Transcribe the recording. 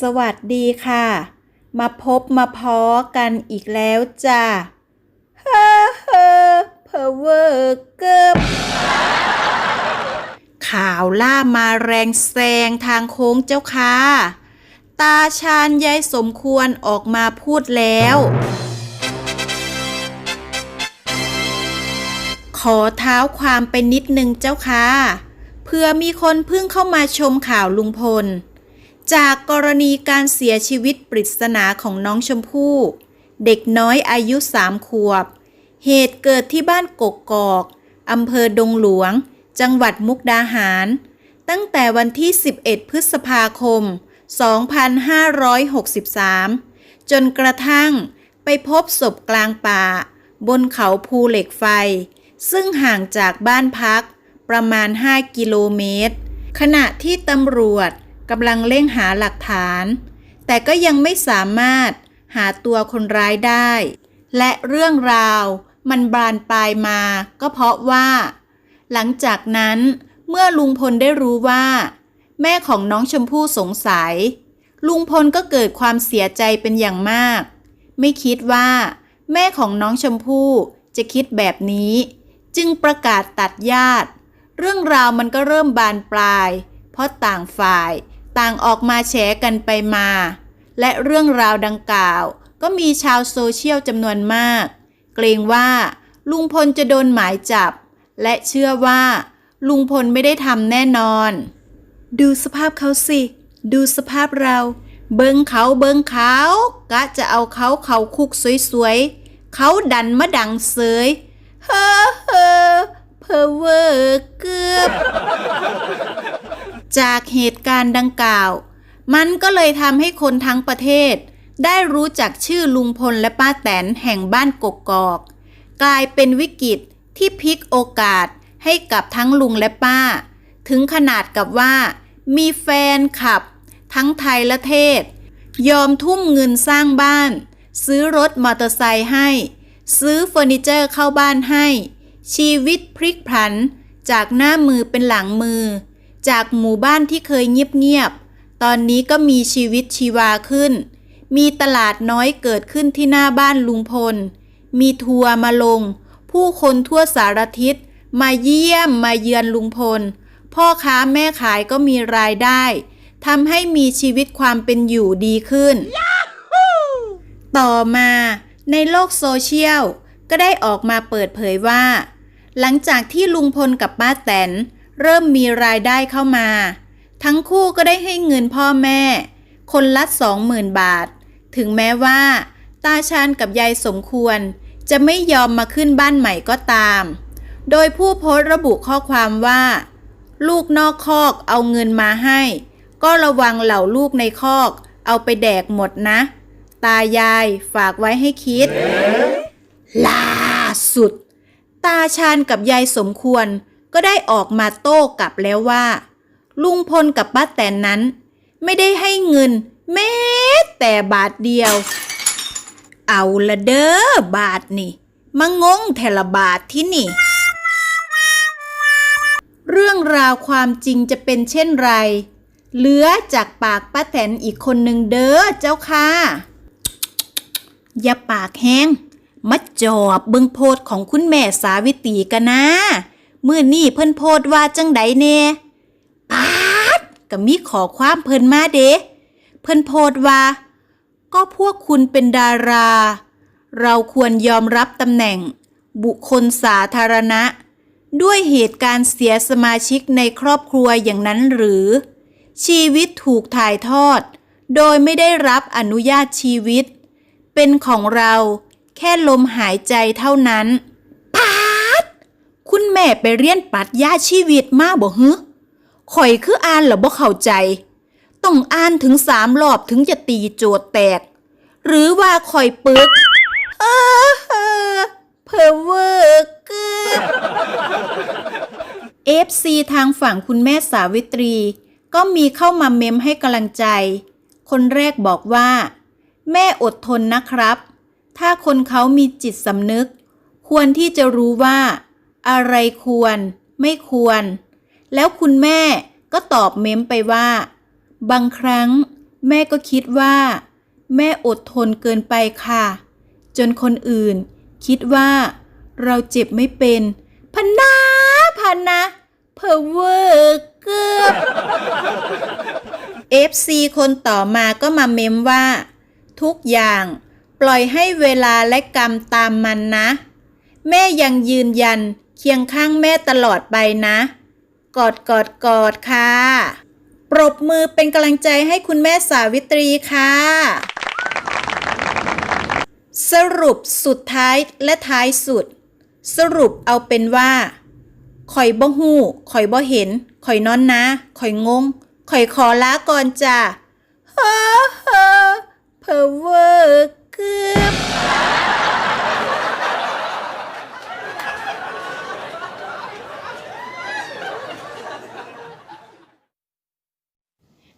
สวัสดีค่ะ มาพบมาพอกันอีกแล้วจ้าเฮ้อเฮ้อเพอเวอร์เกิบข่าวล่ามาแรงแซงทางโค้งเจ้าค่ะ ตาชาญยายสมควรออกมาพูดแล้ว ขอเท้าความไปนิดนึงเจ้าค่ะ เพื่อมีคนเพิ่งเข้ามาชมข่าวลุงพล จากกรณีการเสียชีวิตปริศนาของน้องชมพู่ เด็กน้อยอายุสามขวบ เหตุเกิดที่บ้านกกกอกอำเภอดงหลวง จังหวัดมุกดาหาร ตั้งแต่วันที่ 11 พฤษภาคม 2563 จนกระทั่งไปพบศพกลางป่า บนเขาภูเหล็กไฟ ซึ่งห่างจากบ้านพักประมาณ 5 กิโลเมตร ขณะที่ตำรวจ กำลังเร่งหาหลักฐาน แต่ก็ยังไม่สามารถหาตัวคนร้ายได้ และเรื่องราวมันบานปลายมาก็เพราะว่า หลังจากนั้นเมื่อลุงพลได้รู้ว่า แม่ของน้องชมพู่สงสัย ลุงพลก็เกิดความเสียใจเป็นอย่างมาก ไม่คิดว่า แม่ของน้องชมพู่จะคิดแบบนี้ จึงประกาศตัดญาติ เรื่องราวมันก็เริ่มบานปลาย เพราะต่างฝ่าย ต่างออกมาแฉกันไปมา และเรื่องราวดังกล่าว ก็มีชาวโซเชียลจำนวนมาก เกรงว่าลุงพลจะโดนหมายจับ และเชื่อว่า ลุงพลไม่ได้ทำแน่นอน ดูสภาพเขาสิ ดูสภาพเรา เบิงเขาเบิงเขากะจะเอาเขาเขาคุกสวยๆ เขาดันมาดังเสยเฮ้อเฮ้อเพอเวอร์เกือบ จากเหตุการณ์ดังกล่าว มันก็เลยทำให้คนทั้งประเทศ ได้รู้จักชื่อลุงพลและป้าแตนแห่งบ้านกกกอก กลายเป็นวิกฤตที่พลิกโอกาสให้กับทั้งลุงและป้า ถึงขนาดกับว่า มีแฟนขับ ทั้งไทยและเทศ ยอมทุ่มเงินสร้างบ้าน ซื้อรถมอเตอร์ไซค์ให้ ซื้อเฟอร์นิเจอร์เข้าบ้านให้ ชีวิตพลิกผันจากหน้ามือเป็นหลังมือ จากหมู่บ้านที่เคยเงียบๆ ตอนนี้ก็มีชีวิตชีวาขึ้น มีตลาดน้อยเกิดขึ้นที่หน้าบ้านลุงพล มีทัวร์มาลง ผู้คนทั่วสารทิศ มาเยี่ยมมาเยือนลุงพล พ่อค้าแม่ขายก็มีรายได้ทำให้มีชีวิตความเป็นอยู่ดีขึ้น ต่อมาในโลกโซเชียลก็ได้ออกมาเปิดเผยว่า หลังจากที่ลุงพลกับป้าแตน เริ่มมีรายได้เข้ามา ทั้งคู่ก็ได้ให้เงินพ่อแม่ คนละสองหมื่นบาท ถึงแม้ว่า ตาชาญกับยายสมควร จะไม่ยอมมาขึ้นบ้านใหม่ก็ตาม โดยผู้โพสต์ระบุข้อความว่า ลูกนอกคอกเอาเงินมาให้ ก็ระวังเหล่าลูกในคอก เอาไปแดกหมดนะ ตายายฝากไว้ให้คิดล่าสุด ตาชาญกับยายสมควร ก็ได้ออกมาโต้กลับแล้วว่า ลุงพลกับป้าแตนนั้น ไม่ได้ให้เงิน แม้แต่บาทเดียว เอาละเด้อบาทนี่มางงแทละบาทที่นี่ เรื่องราวความจริงจะเป็นเช่นไร เหลือจากปากป้าแตนอีกคนหนึ่งเด้อเจ้าค่ะ อย่าปากแห้งมาจอบเบิงโพดของคุณแม่สาวิตีกันนะ มื่อนี่เพิ่นโพดว่าจังใดเน่ปาดก็มีขอความเพิ่นมาเด้เพิ่นโพดว่า ก็พวกคุณเป็นดารา เราควรยอมรับตำแหน่ง บุคคลสาธารณะ ด้วยเหตุการณ์เสียสมาชิกในครอบครัวอย่างนั้นหรือ ชีวิตถูกถ่ายทอด โดยไม่ได้รับอนุญาตชีวิต เป็นของเราแค่ลมหายใจเท่านั้น คุณแม่ไปเรียนปรัชญาชีวิตมาบ่ฮึข่อยคืออ่านแล้วบ่เข้าใจ ต้องอ่านถึงสามรอบถึงจะตีโจทย์แตก หรือว่าข่อยปึก เออเออเพอเวอร์เกือบเอฟซีทางฝั่งคุณแม่สาวิตรี ก็มีเข้ามาเมมให้กำลังใจ คนแรกบอกว่า แม่อดทนนะครับ ถ้าคนเขามีจิตสำนึก ควรที่จะรู้ว่า อะไรควร ไม่ควร แล้วคุณแม่ก็ตอบเม้มไปว่า บางครั้ง แม่ก็คิดว่า แม่อดทนเกินไปค่ะ จนคนอื่น คิดว่า เราเจ็บไม่เป็นพันนาพันนะเพอเวอร์เกือบ FC คนต่อมาก็มาเมมว่า ทุกอย่างปล่อยให้เวลาและกรรมตามมันนะ แม่ยังยืนยัน เคียงข้างแม่ตลอดไปนะ กอดกอดกอดค่ะ ปรบมือเป็นกำลังใจให้คุณแม่สาวิตรีค่ะ สรุปสุดท้ายและท้ายสุด สรุปเอาเป็นว่าข่อยบ่หู้ข่อยบ่เห็นข่อยนอนนะข่อยงงข่อยขอลาก่อนจ้ะเฮ้อเฮ้อเพอเวอร์เกือบ